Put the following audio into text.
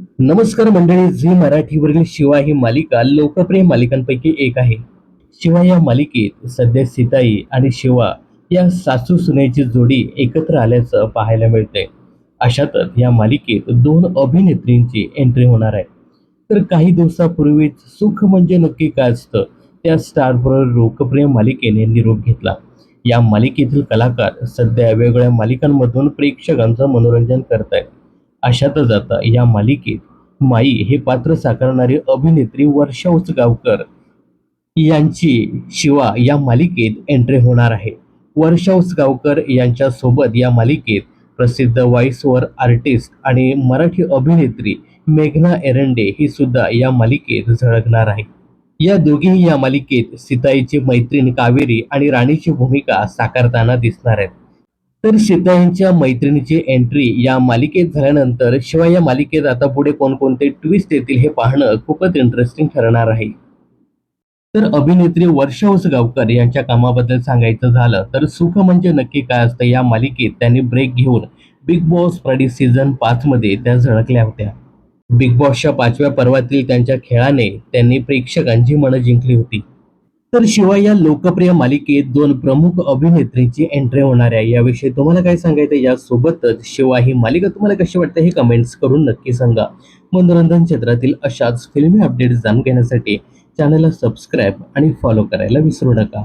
नमस्कार मंडळी झी मराठीवरील शिवा ही मालिका लोकप्रिय मालिकांपैकी एक आहे. शिवा या मालिकेत सध्या सीताई आणि शिवा या सासू सुनेची जोडी एकत्र आल्याचं पाहायला मिळतंय. अशातच या मालिकेत दोन अभिनेत्रींची एंट्री होणार आहे. तर काही दिवसापूर्वीच सुख म्हणजे नक्की काय असतं त्या स्टारवर लोकप्रिय मालिकेने निरोप घेतला. या मालिकेतील कलाकार सध्या वेगवेगळ्या मालिकांमधून प्रेक्षकांचं मनोरंजन करतायत. अशातच आता या मालिकेत माई हे पात्र साकारणारी अभिनेत्री वर्षा उसगावकर यांची शिवा या मालिकेत एंट्री होणार आहे. वर्षा उसगावकर यांच्या सोबत या मालिकेत प्रसिद्ध व्हॉइसओव्हर आर्टिस्ट आणि मराठी अभिनेत्री मेघना एरंडे ही सुद्धा या मालिकेत झळकणार आहे या दोघीही या मालिकेत सीताईची मैत्रीण कावेरी आणि राणीची भूमिका साकारताना दिसणार आहेत. तर सीताईंच्या मैत्रिणीची एंट्री या मालिकेत झाल्यानंतर शिवाय या मालिकेत आता पुढे कोणकोणते ट्विस्ट येतील हे पाहणं खूपच इंटरेस्टिंग ठरणार आहे. तर अभिनेत्री वर्षा उसगावकर यांच्या कामाबद्दल सांगायचं झालं तर सुख म्हणजे नक्की काय असतं या मालिकेत त्यांनी ब्रेक घेऊन बिग बॉस प्रडी सीझन पाच मध्ये त्या झळकल्या होत्या. बिग बॉसच्या पाचव्या पर्वातील त्यांच्या खेळाने त्यांनी प्रेक्षकांची मनं जिंकली होती. तर शिवाय या लोकप्रिय मालिकेत दोन प्रमुख अभिनेत्रींची एंट्री होणार आहे. याविषयी तुम्हाला काय सांगायचं यासोबतच शिवाय ही मालिका तुम्हाला कशी वाटते हे कमेंट्स करून नक्की सांगा. मनोरंजन क्षेत्रातील अशाच फिल्मी अपडेट्स जाणून घेण्यासाठी चॅनलला सबस्क्राईब आणि फॉलो करायला विसरू नका.